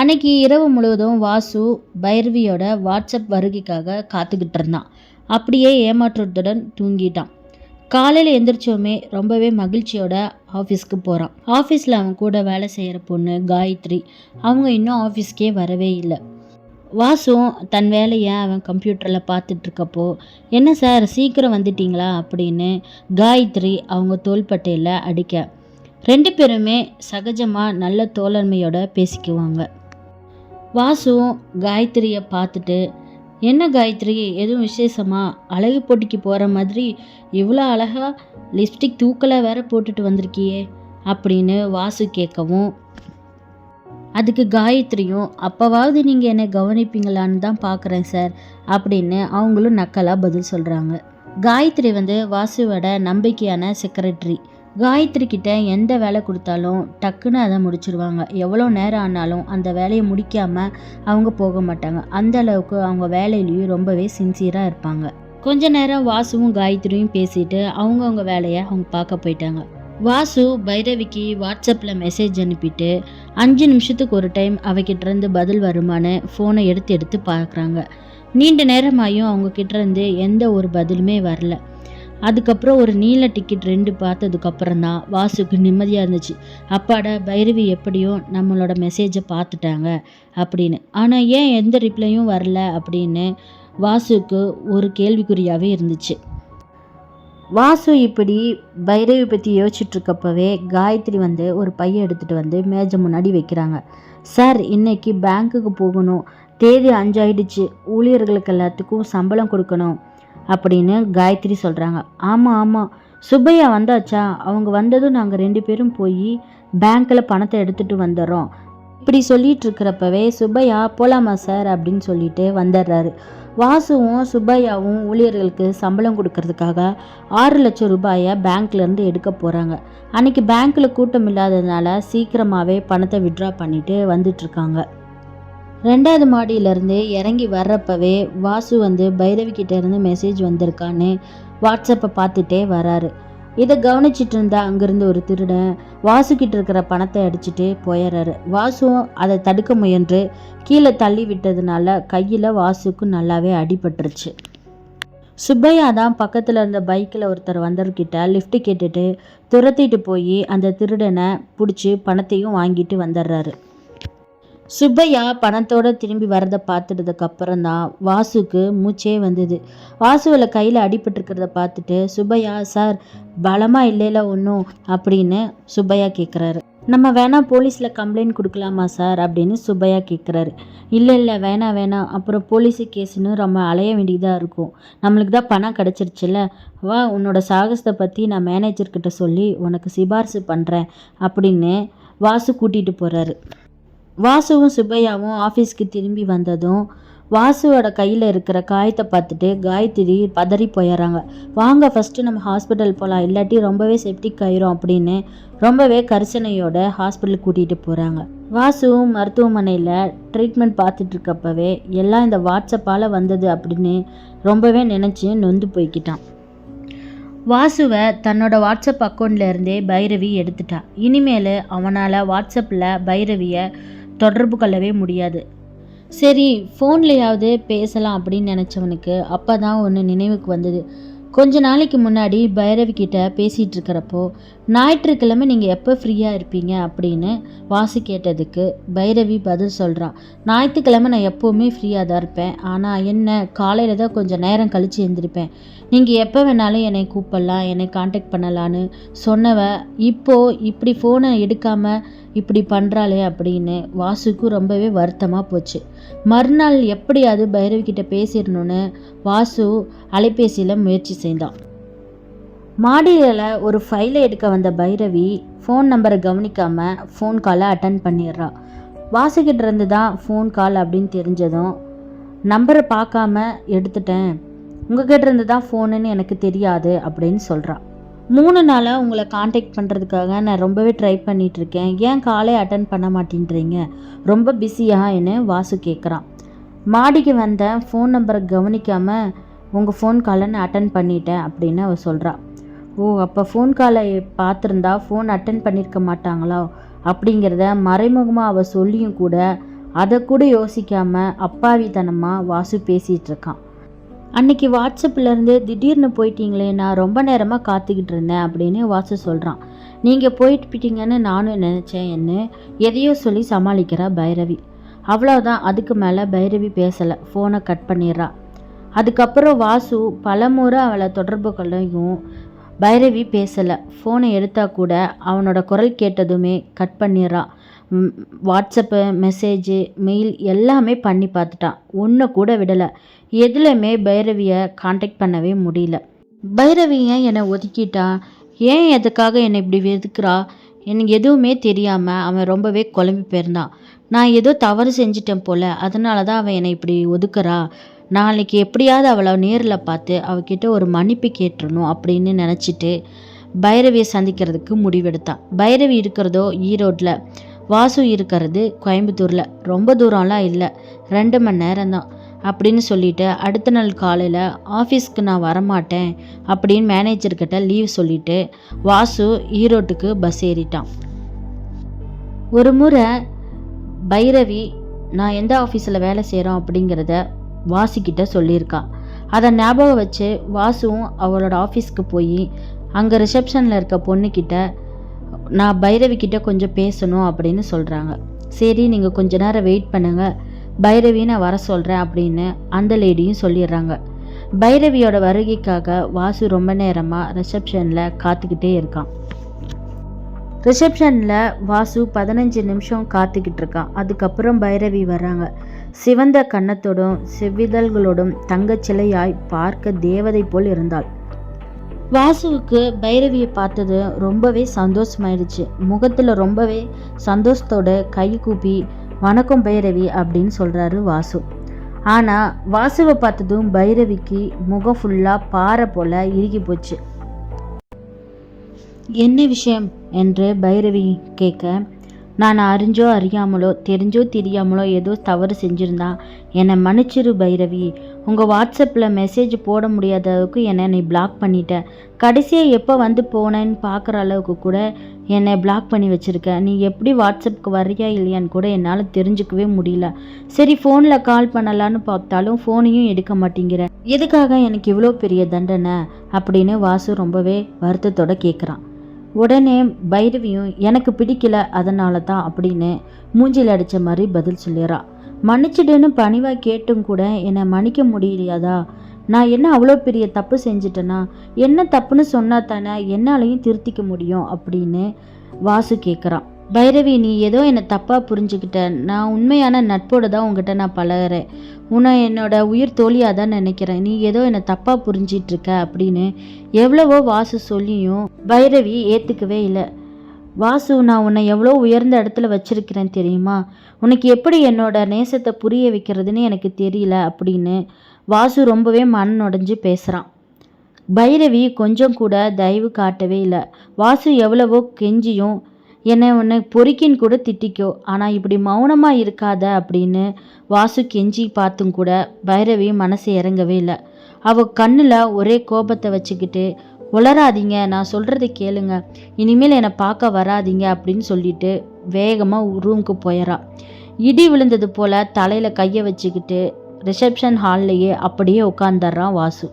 அன்னைக்கு இரவு முழுவதும் வாசு பைரவியோட வாட்ஸ்அப் வருகைக்காக காத்துக்கிட்டு இருந்தான். அப்படியே ஏமாற்றத்துடன் தூங்கிட்டான். காலையில் எந்திரிச்சோமே ரொம்பவே மகிழ்ச்சியோட ஆஃபீஸ்க்கு போகிறான் ஆஃபீஸில் அவன் கூட வேலை செய்கிற பொண்ணு காயத்ரி அவங்க இன்னும் ஆஃபீஸ்க்கே வரவே இல்லை. வாசும் தன் வேலையை அவன் கம்ப்யூட்டரில் பார்த்துட்ருக்கப்போ என்ன சார் சீக்கிரம் வந்துட்டீங்களா? அப்படின்னு காயத்ரி அவங்க தோள்பட்டையில் அடிக்க. ரெண்டு பேருமே சகஜமாக நல்ல தோழமையோட பேசிக்குவாங்க. வாசுவும் காயத்ரியை பார்த்துட்டு என்ன காயத்ரி எதுவும் விசேஷமா? அழகு போட்டிக்கு போகிற மாதிரி இவ்வளோ அழகாக லிப்ஸ்டிக் தூக்கலை வேற போட்டுட்டு வந்திருக்கியே அப்படின்னு வாசு கேட்கவும் அதுக்கு காயத்ரியும் அப்போவாவது நீங்கள் என்னை கவனிப்பீங்களான்னு தான் பார்க்குறேன் சார் அப்படின்னு அவங்களும் நக்கலாக பதில் சொல்கிறாங்க காயத்ரி வந்து வாசுவோட நம்பிக்கையான செக்ரட்டரி காயத்ரி கிட்ட எந்த வேலை கொடுத்தாலும் டக்குன்னு அதை முடிச்சிடுவாங்க எவ்வளோ நேரம் ஆனாலும் அந்த வேலையை முடிக்காமல் அவங்க போக மாட்டாங்க. அந்த அளவுக்கு அவங்க வேலையிலையும் ரொம்பவே சின்சியராக இருப்பாங்க. கொஞ்ச நேரம் வாசுவும் காயத்ரியும் பேசிட்டு அவங்கவுங்க வேலையை அவங்க பார்க்க போயிட்டாங்க. வாசு பைரவிக்கு வாட்ஸ்அப்பில் மெசேஜ் அனுப்பிட்டு அஞ்சு நிமிஷத்துக்கு ஒரு டைம் அவகிட்டேருந்து பதில் வருமானு ஃபோனை எடுத்து எடுத்து பார்க்குறாங்க. நீண்ட நேரமாயும் அவங்க எந்த ஒரு பதிலுமே வரல. அதுக்கப்புறம் ஒரு நீல டிக்கெட் ரெண்டு பார்த்ததுக்கப்புறம் தான் வாசுக்கு நிம்மதியாக இருந்துச்சு. அப்பாடா பைரவி எப்படியோ நம்மளோட மெசேஜை பார்த்துட்டாங்க அப்படின்னு. ஆனால் ஏன் எந்த ரிப்ளையும் வரல அப்படின்னு வாசுக்கு ஒரு கேள்விக்குறியாகவே இருந்துச்சு. வாசு இப்படி பைரவி பற்றி யோசிச்சுட்ருக்கப்பவே காயத்ரி வந்து ஒரு பையன் எடுத்துகிட்டு வந்து மேஜை முன்னாடி வைக்கிறாங்க. சார் இன்னைக்கு பேங்க்குக்கு போகணும். தேதி அஞ்சாயிடுச்சு. ஊழியர்களுக்கு எல்லாத்துக்கும் சம்பளம் கொடுக்கணும். அப்படின்னு காயத்ரி சொல்கிறாங்க ஆமாம் ஆமாம் சுப்பையா வந்தாச்சா? அவங்க வந்ததும் நாங்கள் ரெண்டு பேரும் போய் பேங்க்கில் பணத்தை எடுத்துகிட்டு வந்துடுறோம் இப்படி சொல்லிட்டு இருக்கிறப்பவே சுப்பையா போலாமா சார்? அப்படின்னு சொல்லிட்டு வந்துடுறாரு வாசுவும் சுப்பையாவும் ஊழியர்களுக்கு சம்பளம் கொடுக்கறதுக்காக ஆறு லட்சம் ரூபாயை பேங்க்லேருந்து எடுக்க போகிறாங்க அன்னைக்கு பேங்க்கில் கூட்டம் இல்லாததுனால சீக்கிரமாகவே பணத்தை விட்ரா பண்ணிட்டு வந்துட்டுருக்காங்க ரெண்டாவது மாடியிலேருந்து இறங்கி வர்றப்பவே வாசு வந்து பைரவி கிட்டேருந்து மெசேஜ் வந்திருக்கான்னு வாட்ஸ்அப்பை பார்த்துட்டே வராரு. இதை கவனிச்சிட்டு இருந்தா அங்கிருந்து ஒரு திருடன் வாசுக்கிட்ட இருக்கிற பணத்தை அடிச்சுட்டு போயிடுறாரு வாசுவும் அதை தடுக்க முயன்று கீழே தள்ளி விட்டதுனால கையில் வாசுக்கு நல்லாவே அடிபட்டுருச்சு. சுப்பையா தான் பக்கத்தில் இருந்த பைக்கில் ஒருத்தர் வந்தவர்கிட்ட லிஃப்ட் கேட்டுட்டு துரத்திட்டு போய் அந்த திருடனை பிடிச்சி பணத்தையும் வாங்கிட்டு வந்துடுறாரு. சுப்பையா பணத்தோட திரும்பி வரதை பார்த்துட்டதுக்கு அப்புறம் தான் வாசுக்கு மூச்சே வந்தது. வாசுவில் கையில் அடிபட்டிருக்கிறத பார்த்துட்டு சுப்பையா சார் பலமாக இல்லைல ஒன்றும் அப்படின்னு சுப்பையா கேட்குறாரு நம்ம வேணா போலீஸில் கம்ப்ளைண்ட் கொடுக்கலாமா சார் அப்படின்னு சுப்பையா கேட்குறாரு இல்லை இல்லை வேணாம் வேணாம் அப்புறம் போலீஸு கேஸுன்னு ரொம்ப அலைய வேண்டியதாக இருக்கும். நம்மளுக்கு தான் பணம் கிடச்சிருச்சுல்ல வா உன்னோட சாகசத்தை பற்றி நான் மேனேஜர்கிட்ட சொல்லி உனக்கு சிபாரிசு பண்ணுறேன் அப்படின்னு வாசு கூட்டிகிட்டு போகிறாரு வாசுவும் சுப்பையாவும் ஆஃபீஸ்க்கு திரும்பி வந்ததும் வாசுவோட கையில் இருக்கிற காயத்தை பார்த்துட்டு காயத்ரி பதறி போயிடுறாங்க வாங்க ஃபஸ்ட்டு நம்ம ஹாஸ்பிட்டல் போகலாம் இல்லாட்டி ரொம்பவே செப்டிக் ஆயிரும் அப்படின்னு ரொம்பவே கரிசனையோட ஹாஸ்பிட்டல் கூட்டிகிட்டு போகிறாங்க வாசுவும் மருத்துவமனையில் ட்ரீட்மெண்ட் பார்த்துட்டு இருக்கப்பவே எல்லாம் இந்த வாட்ஸ்அப்பால் வந்தது அப்படின்னு ரொம்பவே நினச்சி நொந்து போய்க்கிட்டான். வாசுவை தன்னோட வாட்ஸ்அப் அக்கௌண்ட்லேருந்தே பைரவி எடுத்துட்டான் இனிமேல் அவனால் வாட்ஸ்அப்பில் பைரவியை தொடர்பு கொள்ளவே முடியாது. சரி ஃபோன்லையாவது பேசலாம் அப்படின்னு நினச்சவனுக்கு அப்போ தான் ஒன்று நினைவுக்கு வந்தது. கொஞ்ச நாளைக்கு முன்னாடி பைரவி கிட்ட பேசிகிட்டு இருக்கிறப்போ ஞாயிற்றுக்கிழமை நீங்கள் எப்போ ஃப்ரீயாக இருப்பீங்க அப்படின்னு வாசி கேட்டதுக்கு பைரவி பதில் சொல்கிறான் ஞாயிற்றுக்கிழமை நான் எப்போவுமே ஃப்ரீயாக தான் இருப்பேன். ஆனால் என்ன காலையில் தான் கொஞ்சம் நேரம் கழித்து எழுந்திருப்பேன் நீங்கள் எப்போ வேணாலும் என்னை கூப்பிடலாம் என்னை காண்டாக்ட் பண்ணலான்னு சொன்னவ இப்போது இப்படி ஃபோனை எடுக்காமல் இப்படி பண்ணுறாளே அப்படின்னு வாசுக்கு ரொம்பவே வருத்தமாக போச்சு. மறுநாள் எப்படியாவது பைரவி கிட்ட பேசிடணும்னு வாசு அலைபேசியில் முயற்சி செய்தான். மாடியில் ஒரு ஃபைலை எடுக்க வந்த பைரவி ஃபோன் நம்பரை கவனிக்காமல் ஃபோன் காலை அட்டன் பண்ணிடுறா. வாசுகிட்ட இருந்து தான் ஃபோன் கால் அப்படின்னு தெரிஞ்சதும் நம்பரை பார்க்காம எடுத்துட்டேன். உங்ககிட்ட இருந்து தான் ஃபோனுன்னு எனக்கு தெரியாது அப்படின்னு சொல்கிறான் மூணு நாளாக உங்களை காண்டாக்ட் பண்ணுறதுக்காக நான் ரொம்பவே ட்ரை பண்ணிகிட்ருக்கேன் ஏன் காலே அட்டன் பண்ண மாட்டேன்றீங்க? ரொம்ப பிஸியான்னு வாசு கேட்குறான் மாடிக்கு வந்த ஃபோன் நம்பரை கவனிக்காமல் உங்கள் ஃபோன் காலை நான் அட்டன் பண்ணிட்டேன் அப்படின்னு அவள் சொல்கிறான் ஓ அப்போ ஃபோன் காலை பார்த்துருந்தா ஃபோன் அட்டன் பண்ணியிருக்க மாட்டாங்களா? அப்படிங்கிறத மறைமுகமாக அவள் சொல்லியும் கூட அதை கூட யோசிக்காமல் அப்பாவித்தனமாக வாசு பேசிகிட்ருக்கான் அன்னைக்கு வாட்ஸ்அப்லேருந்து திடீர்னு போயிட்டீங்களே நான் ரொம்ப நேரமாக காத்துக்கிட்டு இருந்தேன் அப்படின்னு வாசு சொல்கிறான் நீங்கள் போயிட்டு போயிட்டீங்கன்னு நானும் நினச்சேன் என்ன எதையோ சொல்லி சமாளிக்கிறா பைரவி. அவ்வளோதான் அதுக்கு மேலே பைரவி பேசலை ஃபோனை கட் பண்ணிடுறா. அதுக்கப்புறம் வாசு பலமுறை அவளை தொடர்பு கொள்ளையும் பைரவி பேசலை. ஃபோனை எடுத்தால் கூட அவனோட குரல் கேட்டதுமே கட் பண்ணிடுறா. வாட்ஸ்அப்பு மெசேஜு மெயில் எல்லாமே பண்ணி பார்த்துட்டான். ஒன்று கூட விடலை. எதுலையுமே பைரவியை காண்டாக்ட் பண்ணவே முடியல. பைரவி ஏன் என்னை ஒதுக்கிட்டான் ஏன் எதுக்காக என்னை இப்படி வெதுக்குறா எனக்கு எதுவுமே தெரியாமல் அவன் ரொம்பவே குழம்பி போயிருந்தான். நான் ஏதோ தவறு செஞ்சிட்டேன் போல். அதனால தான் அவன் என்னை இப்படி ஒதுக்குறா. நாளைக்கு எப்படியாவது அவளை நேரில் பார்த்து அவகிட்ட ஒரு மன்னிப்பு கேட்டுறணும் அப்படின்னு நினச்சிட்டு பைரவியை சந்திக்கிறதுக்கு முடிவெடுத்தான். பைரவி இருக்கிறதோ ஈரோட்டில் வாசு இருக்கிறது கோயம்புத்தூரில். ரொம்ப தூரம்லாம் இல்லை. ரெண்டு மணி நேரம்தான். அப்படின்னு சொல்லிட்டு அடுத்த நாள் காலையில் ஆஃபீஸ்க்கு நான் வரமாட்டேன் அப்படின்னு மேனேஜர்கிட்ட லீவ் சொல்லிட்டு வாசு ஈரோட்டுக்கு பஸ் ஏறிட்டான். ஒரு முறை பைரவி நான் எந்த ஆஃபீஸில் வேலை செய்கிறோம் அப்படிங்கிறத வாசிக்கிட்ட சொல்லியிருக்கான் அதை ஞாபகம் வச்சு வாசுவும் அவளோட ஆஃபீஸ்க்கு போய் அங்கே ரிசப்ஷனில் இருக்க பொண்ணுக்கிட்ட நான் பைரவி கிட்ட கொஞ்சம் பேசணும் அப்படின்னு சொல்கிறாங்க சரி நீங்கள் கொஞ்ச நேரம் வெயிட் பண்ணுங்கள் பைரவி நான் வர சொல்கிறேன் அப்படின்னு அந்த லேடியும் சொல்லிடுறாங்க. பைரவியோட வருகைக்காக வாசு ரொம்ப நேரமாக ரிசப்ஷனில் காத்துக்கிட்டே இருக்கான். ரிசப்ஷனில் வாசு பதினஞ்சு நிமிஷம் காத்துக்கிட்டு இருக்கான். அதுக்கப்புறம் பைரவி வர்றாங்க. சிவந்த கன்னத்தோடும் செவ்விதழ்களோடும் தங்கச்சிலையாய் பார்க்க தேவதை போல் இருந்தாள். வாசுவுக்கு பைரவியை பார்த்தது ரொம்பவே சந்தோஷமாயிடுச்சு. முகத்தில் ரொம்பவே சந்தோஷத்தோட கை கூப்பி வணக்கம் பைரவி அப்படின்னு சொல்கிறாரு வாசு. ஆனால் வாசுவை பார்த்ததும் பைரவிக்கு முகம் ஃபுல்லாக பாறை போல் இறுகி போச்சு. என்ன விஷயம்? என்று பைரவி கேட்க நான் அறிஞ்சோ அறியாமலோ தெரிஞ்சோ தெரியாமலோ ஏதோ தவறு செஞ்சுருந்தா என்னை மன்னிச்சிரு பைரவி. உங்கள் வாட்ஸ்அப்பில் மெசேஜ் போட முடியாத அளவுக்கு என்னை நீ பிளாக் பண்ணிட்ட. கடைசியாக எப்போ வந்து போனேன்னு பார்க்குற அளவுக்கு கூட என்னை பிளாக் பண்ணி வச்சுருக்க. நீ எப்படி வாட்ஸ்அப்புக்கு வர்றியா இல்லையான்னு கூட என்னால் தெரிஞ்சுக்கவே முடியல. சரி ஃபோனில் கால் பண்ணலான்னு பார்த்தாலும் ஃபோனையும் எடுக்க மாட்டேங்கிற. எதுக்காக எனக்கு இவ்வளோ பெரிய தண்டனை? அப்படின்னு வாசு ரொம்பவே வருத்தத்தோட கேட்குறான் உடனே பைரவியும் எனக்கு பிடிக்கல அதனால தான் அப்படின்னு மூஞ்சில் அடித்த மாதிரி பதில் சொல்லிடுறா. மன்னிச்சிடுன்னு பணிவாக கேட்டும் கூட என்னை மன்னிக்க முடியலையாதா? நான் என்ன அவ்வளோ பெரிய தப்பு செஞ்சிட்டேனா? என்ன தப்புன்னு சொன்னா தானே என்னாலையும் திருத்திக்க முடியும் அப்படின்னு வாசு கேட்குறான் பைரவி நீ ஏதோ என்னை தப்பாக புரிஞ்சுக்கிட்ட. நான் உண்மையான நட்போடு தான் உங்ககிட்ட நான் பழகுறேன். உன்னை என்னோட உயிர் தோழியாக தான் நினைக்கிறேன். நீ ஏதோ என்னை தப்பாக புரிஞ்சிட்டு இருக்க அப்படின்னு எவ்வளவோ வாசு சொல்லியும் பைரவி ஏற்றுக்கவே இல்லை. வாசு நான் உன்னை எவ்வளோ உயர்ந்த இடத்துல வச்சிருக்கிறேன் தெரியுமா? உனக்கு எப்படி என்னோட நேசத்தை புரிய வைக்கிறதுன்னு எனக்கு தெரியல அப்படின்னு வாசு ரொம்பவே மன உடைஞ்சு பேசுகிறான் பைரவி கொஞ்சம் கூட தயவு காட்டவே இல்லை. வாசு எவ்வளவோ கெஞ்சியும் என்னை உன்னை பொறுக்கின்னு கூட திட்டிக்கோ. ஆனால் இப்படி மௌனமாக இருக்காத அப்படின்னு வாசு கெஞ்சி பார்த்தும் கூட பைரவி மனசு இறங்கவே இல்லை. அவ கண்ணில் ஒரே கோபத்தை வச்சுக்கிட்டு உளராதீங்க நான் சொல்கிறத கேளுங்க. இனிமேல் என்னை பார்க்க வராதீங்க அப்படின்னு சொல்லிட்டு வேகமாக ரூமுக்கு போயிடறா இடி விழுந்தது போல் தலையில் கையை வச்சுக்கிட்டு ரிசப்ஷன் ஹால்லையே அப்படியே உட்காந்துட்றான் வாசு.